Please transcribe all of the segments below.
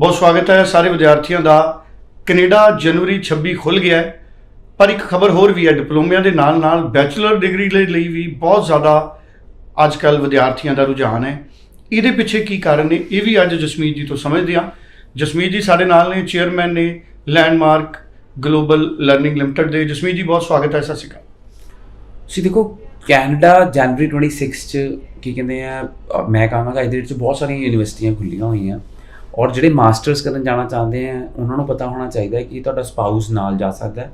ਬਹੁਤ ਸਵਾਗਤ ਹੈ ਸਾਰੇ ਵਿਦਿਆਰਥੀਆਂ ਦਾ। ਕੈਨੇਡਾ ਜਨਵਰੀ 26 ਖੁੱਲ ਗਿਆ ਹੈ, ਪਰ ਇੱਕ ਖਬਰ ਹੋਰ ਵੀ ਹੈ, ਡਿਪਲੋਮਿਆਂ ਦੇ ਨਾਲ ਨਾਲ ਬੈਚਲਰ ਡਿਗਰੀ ਦੇ ਲਈ ਵੀ ਬਹੁਤ ਜ਼ਿਆਦਾ ਅੱਜ ਕੱਲ ਵਿਦਿਆਰਥੀਆਂ ਦਾ ਰੁਝਾਨ ਹੈ। ਇਹਦੇ ਪਿੱਛੇ ਕੀ ਕਾਰਨ ਨੇ, ਇਹ ਵੀ ਅੱਜ ਜਸਮੀਤ ਜੀ ਤੋਂ ਸਮਝਦੇ ਹਾਂ। ਜਸਮੀਤ ਜੀ ਸਾਡੇ ਨਾਲ ਨੇ, ਚੇਅਰਮੈਨ ਨੇ ਲੈਂਡਮਾਰਕ ਗਲੋਬਲ ਲਰਨਿੰਗ ਲਿਮਟਿਡ ਦੇ। ਜਸਮੀਤ ਜੀ, ਬਹੁਤ ਸਵਾਗਤ ਹੈ, ਸਤਿ ਸ਼੍ਰੀ ਅਕਾਲ। ਤੁਸੀਂ ਦੇਖੋ, ਕੈਨੇਡਾ ਜਨਵਰੀ 26 ਚ ਕੀ ਕਹਿੰਦੇ ਆ ਮੈਂ ਕਹਾਂਗਾ, ਇਹਦੇ ਵਿੱਚ ਬਹੁਤ ਸਾਰੀਆਂ ਯੂਨੀਵਰਸਿਟੀਆਂ ਖੁੱਲੀਆਂ ਹੋਈਆਂ। ਔਰ ਜਿਹੜੇ ਮਾਸਟਰਸ ਕਰਨ ਜਾਣਾ ਚਾਹੁੰਦੇ ਆ ਉਹਨਾਂ ਨੂੰ ਪਤਾ ਹੋਣਾ ਚਾਹੀਦਾ ਕਿ ਤੁਹਾਡਾ ਸਪਾਊਸ ਨਾਲ ਜਾ ਸਕਦਾ ਹੈ।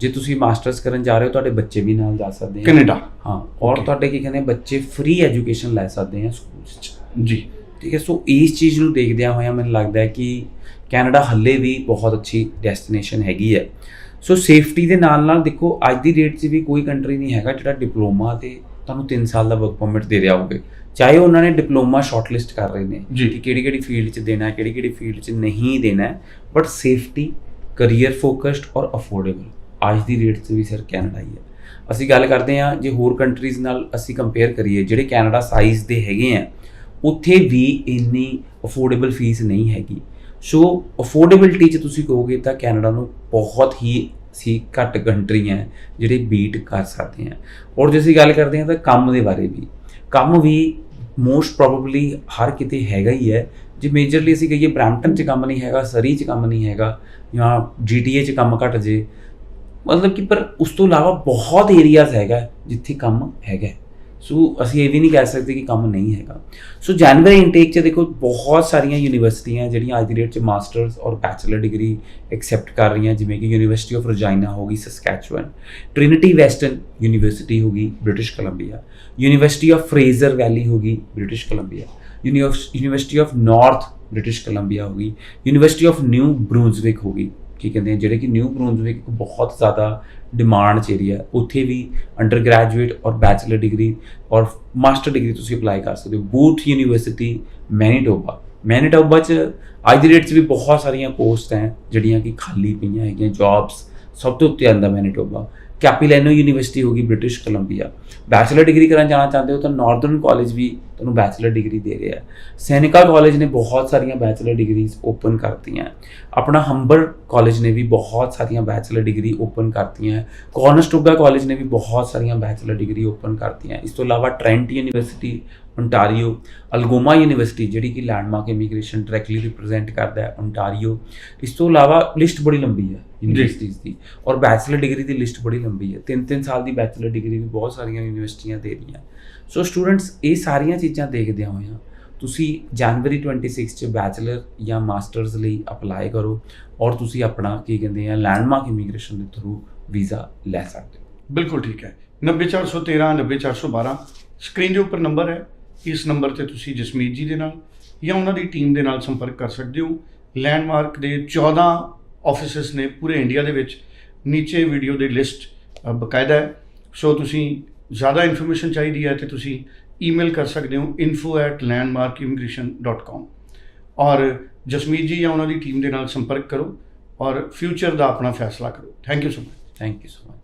ਜੇ ਤੁਸੀਂ ਮਾਸਟਰਸ ਕਰਨ ਜਾ ਰਹੇ ਹੋ ਤੁਹਾਡੇ ਬੱਚੇ ਵੀ ਨਾਲ ਜਾ ਸਕਦੇ ਆ। ਕੈਨੇਡਾ। ਹਾਂ ਔਰ. ਤੁਹਾਡੇ ਕੀ ਕਹਿੰਦੇ ਬੱਚੇ ਫ੍ਰੀ ਐਜੂਕੇਸ਼ਨ ਲੈ ਸਕਦੇ ਆ ਸਕੂਲਸ ਚ ਜੀ। ਠੀਕ ਹੈ ਸੋ ਇਸ ਚੀਜ਼ ਨੂੰ ਦੇਖਦਿਆਂ ਹੋਇਆਂ ਮੈਨੂੰ ਲੱਗਦਾ ਹੈ ਕਿ ਕੈਨੇਡਾ ਹੱਲੇ ਵੀ ਬਹੁਤ ਅੱਛੀ ਡੈਸਟੀਨੇਸ਼ਨ ਹੈਗੀ ਹੈ। ਸੋ ਸੇਫਟੀ ਦੇ ਨਾਲ ਨਾਲ ਦੇਖੋ ਅੱਜ ਦੀ ਡੇਟ 'ਚ ਵੀ ਕੋਈ ਕੰਟਰੀ ਨਹੀਂ ਹੈਗਾ ਜਿਹੜਾ ਡਿਪਲੋਮਾ ਤੇ ਤੁਹਾਨੂੰ 3 ਸਾਲ ਦਾ ਵਰਕ ਪਰਮਿਟ ਦੇ ਰਿਹਾ ਹੋਵੇ। ਚਾਹੇ ਉਹਨਾਂ ਨੇ ਡਿਪਲੋਮਾ ਸ਼ਾਰਟਲਿਸਟ ਕਰ ਰਹੇ ਨੇ। ਕਿ ਕਿਹੜੀ ਕਿਹੜੀ ਫੀਲਡ 'ਚ ਦੇਣਾ ਹੈ ਕਿਹੜੀ ਕਿਹੜੀ ਫੀਲਡ 'ਚ ਨਹੀਂ ਦੇਣਾ ਬਟ ਸੇਫਟੀ ਕੈਰੀਅਰ ਫੋਕਸਡ ਔਰ ਅਫੋਰਡੇਬਲ ਅੱਜ ਦੀ ਰੇਟ 'ਚ ਵੀ ਸਰ ਕੈਨੇਡਾ ਹੀ ਹੈ ਅਸੀਂ ਗੱਲ ਕਰਦੇ ਹਾਂ ਜੇ ਹੋਰ ਕੰਟਰੀਜ਼ ਨਾਲ ਅਸੀਂ ਕੰਪੇਅਰ ਕਰੀਏ ਜਿਹੜੇ ਕੈਨੇਡਾ ਸਾਈਜ਼ ਦੇ ਹੈਗੇ ਆ ਉੱਥੇ ਵੀ ਇੰਨੀ ਅਫੋਰਡੇਬਲ ਫੀਸ ਨਹੀਂ ਹੈਗੀ। ਸੋ ਅਫੋਰਡੇਬਿਲਟੀ 'ਚ ਤੁਸੀਂ ਕਹੋਗੇ ਤਾਂ ਕੈਨੇਡਾ ਨੂੰ ਬਹੁਤ ਹੀ ਸੀ ਘੱਟ ਕੰਟਰੀ ਹੈ ਜਿਹੜੇ ਬੀਟ ਕਰ ਸਕਦੇ ਆ। ਔਰ ਜੇ ਅਸੀਂ ਗੱਲ ਕਰਦੇ ਹਾਂ ਤਾਂ ਕੰਮ ਦੇ ਬਾਰੇ ਵੀ। ਕੰਮ ਵੀ ਮੋਸਟ ਪ੍ਰੋਬਬਲੀ ਹਰ ਕਿਤੇ ਹੈਗਾ ਹੀ ਹੈ। ਜੇ ਮੇਜਰਲੀ ਅਸੀਂ ਕਹੀਏ ਬ੍ਰੈਂਪਟਨ 'ਚ ਕੰਮ ਨਹੀਂ ਹੈਗਾ, ਸਰੀ 'ਚ ਕੰਮ ਨਹੀਂ ਹੈਗਾ ਜਾਂ ਜੀਟੀਏ 'ਚ ਕੰਮ ਘੱਟ ਜੇ, ਮਤਲਬ ਕਿ ਪਰ ਉਸ ਤੋਂ ਇਲਾਵਾ ਬਹੁਤ ਏਰੀਆਜ਼ ਹੈਗਾ ਜਿੱਥੇ ਕੰਮ ਹੈਗਾ। ਸੋ ਅਸੀਂ ਇਹ ਵੀ ਨਹੀਂ ਕਹਿ ਸਕਦੇ ਕਿ ਕੰਮ ਨਹੀਂ ਹੈਗਾ। ਸੋ ਜਨਵਰੀ ਇਨਟੇਕ 'ਚ ਦੇਖੋ, ਬਹੁਤ ਸਾਰੀਆਂ ਯੂਨੀਵਰਸਿਟੀਆਂ ਜਿਹੜੀਆਂ ਅੱਜ ਦੀ ਡੇਟ 'ਚ ਮਾਸਟਰਸ ਔਰ ਬੈਚਲਰ ਡਿਗਰੀ ਐਕਸੈਪਟ ਕਰ ਰਹੀਆਂ, ਜਿਵੇਂ ਕਿ ਯੂਨੀਵਰਸਿਟੀ ਆਫ ਰਜਾਈਨਾ ਹੋ ਗਈ ਸਸਕੈਚੁਅਨ ਟ੍ਰਿਨਿਟੀ ਵੈਸਟਰਨ ਯੂਨੀਵਰਸਿਟੀ ਹੋ ਗਈ British Columbia University of Fraser Valley ਹੋ ਗਈ British Columbia University of North British Columbia ਹੋ ਗਈ। ਯੂਨੀਵਰਸਿਟੀ ਆਫ ਨਿਊ ਬਰੂਨਜ਼ਵਿਕ ਹੋ ਗਈ। ਕੀ ਕਹਿੰਦੇ ਆ, ਜਿਹੜੇ ਕਿ ਨਿਊ ਬਰੂਨਜ਼ਵਿਕ ਇੱਕ ਬਹੁਤ ਜ਼ਿਆਦਾ ਡਿਮਾਂਡ ਚ ਏਰੀਆ ਉੱਥੇ ਵੀ ਅੰਡਰ ਗ੍ਰੈਜੂਏਟ ਔਰ ਬੈਚਲਰ ਡਿਗਰੀ ਔਰ ਮਾਸਟਰ ਡਿਗਰੀ ਤੁਸੀਂ ਅਪਲਾਈ ਕਰ ਸਕਦੇ ਹੋ। ਬੂਥ ਯੂਨੀਵਰਸਿਟੀ ਮੈਨੀਟੋਬਾ ਮੈਨੀਟੋਬਾ ਚ ਅੱਜ ਦੀ ਡੇਟ 'ਚ ਵੀ ਬਹੁਤ ਸਾਰੀਆਂ ਪੋਸਟ ਹੈ, ਜਿਹੜੀਆਂ ਕਿ ਖਾਲੀ ਪਈਆਂ ਹੈਗੀਆਂ ਜੌਬਸ ਸਭ ਤੋਂ ਉੱਤੇ ਆਂਦਾ ਮੈਨੀਟੋਬਾ ਕੈਪੀਲੈਨੋ ਯੂਨੀਵਰਸਿਟੀ ਹੋਗੀ ਬ੍ਰਿਟਿਸ਼ ਕੋਲੰਬੀਆ ਬੈਚਲਰ ਡਿਗਰੀ ਕਰਨ ਜਾਣਾ ਚਾਹੁੰਦੇ ਹੋ ਤਾਂ ਨਾਰਥਰਨ ਕਾਲਜ ਵੀ ਤੁਹਾਨੂੰ ਬੈਚਲਰ ਡਿਗਰੀ ਦੇ ਰਿਹਾ ਹੈ। ਸੈਨਿਕਾ ਕਾਲਜ ਨੇ ਬਹੁਤ ਸਾਰੀਆਂ ਬੈਚਲਰ ਡਿਗਰੀਜ਼ ਓਪਨ ਕਰਤੀਆਂ ਆਪਣਾ ਹੰਬਰ ਕਾਲਜ ਨੇ ਵੀ ਬਹੁਤ ਸਾਰੀਆਂ ਬੈਚਲਰ ਡਿਗਰੀ ਓਪਨ ਕਰਤੀਆਂ ਕੌਰਨਸਟੋਗਾ ਕਾਲਜ ਨੇ ਵੀ ਬਹੁਤ ਸਾਰੀਆਂ ਬੈਚਲਰ ਡਿਗਰੀ ਓਪਨ ਕਰਤੀਆਂ ਇਸ ਤੋਂ ਇਲਾਵਾ Trent University ontario Algoma University ਜਿਹੜੀ ਕਿ ਲੈਂਡਮਾਰਕ ਇਮੀਗ੍ਰੇਸ਼ਨ ਡਾਇਰੈਕਟਲੀ ਰਿਪਰੈਜ਼ੈਂਟ ਕਰਦਾ ਹੈ ontario ਇਸ ਤੋਂ ਇਲਾਵਾ ਲਿਸਟ ਬੜੀ ਲੰਬੀ ਹੈ ਯੂਨੀਵਰਸਿਟੀਜ਼ ਦੀ। ਔਰ ਬੈਚਲਰ ਡਿਗਰੀ ਦੀ ਲਿਸਟ ਬੜੀ ਲੰਬੀ ਹੈ। ਤਿੰਨ ਤਿੰਨ ਸਾਲ ਦੀ ਬੈਚਲਰ ਡਿਗਰੀ ਵੀ ਬਹੁਤ ਸਾਰੀਆਂ ਯੂਨੀਵਰਸਿਟੀਆਂ ਦੇ ਰਹੀਆਂ। ਸੋ ਸਟੂਡੈਂਟਸ ਇਹ ਸਾਰੀਆਂ ਚੀਜ਼ਾਂ ਦੇਖਦਿਆਂ ਹੋਇਆਂ ਤੁਸੀਂ ਜਨਵਰੀ 26 ਚ ਬੈਚਲਰ ਜਾਂ ਮਾਸਟਰਸ ਲਈ ਅਪਲਾਈ ਕਰੋ ਔਰ ਤੁਸੀਂ ਆਪਣਾ ਕੀ ਕਹਿੰਦੇ ਆ ਲੈਂਡਮਾਰਕ ਇਮੀਗ੍ਰੇਸ਼ਨ ਦੇ ਥਰੂ ਵੀਜ਼ਾ ਲੈ ਸਕਦੇ ਹੋ। ਬਿਲਕੁਲ ਠੀਕ ਹੈ। 90413 90412 ਸਕਰੀਨ ਦੇ ਉੱਪਰ ਨੰਬਰ ਹੈ। ਇਸ ਨੰਬਰ ਤੇ ਤੁਸੀਂ ਜਸਮੀਤ ਜੀ ਦੇ ਨਾਲ ਜਾਂ ਉਹਨਾਂ ਦੀ ਟੀਮ ਦੇ ਨਾਲ ਸੰਪਰਕ ਕਰ ਸਕਦੇ ਹੋ। ਲੈਂਡਮਾਰਕ ਦੇ 14 ਆਫਿਸਿਸ ਨੇ ਪੂਰੇ ਇੰਡੀਆ ਦੇ ਵਿੱਚ ਨੀਚੇ ਵੀਡੀਓ ਦੀ ਲਿਸਟ ਬਕਾਇਦਾ ਹੈ। ਸੋ ਤੁਸੀਂ ਜ਼ਿਆਦਾ ਇਨਫੋਰਮੇਸ਼ਨ ਚਾਹੀਦੀ ਹੈ ਤੇ ਤੁਸੀਂ ਈਮੇਲ ਕਰ ਸਕਦੇ ਹੋ info@landmarkimmigration.com ਔਰ ਜਸਮੀਤ ਜੀ ਜਾਂ ਉਹਨਾਂ ਦੀ ਟੀਮ ਦੇ ਨਾਲ ਸੰਪਰਕ ਕਰੋ ਔਰ ਫਿਊਚਰ ਦਾ ਆਪਣਾ ਫੈਸਲਾ ਕਰੋ। Thank you so much thank you so much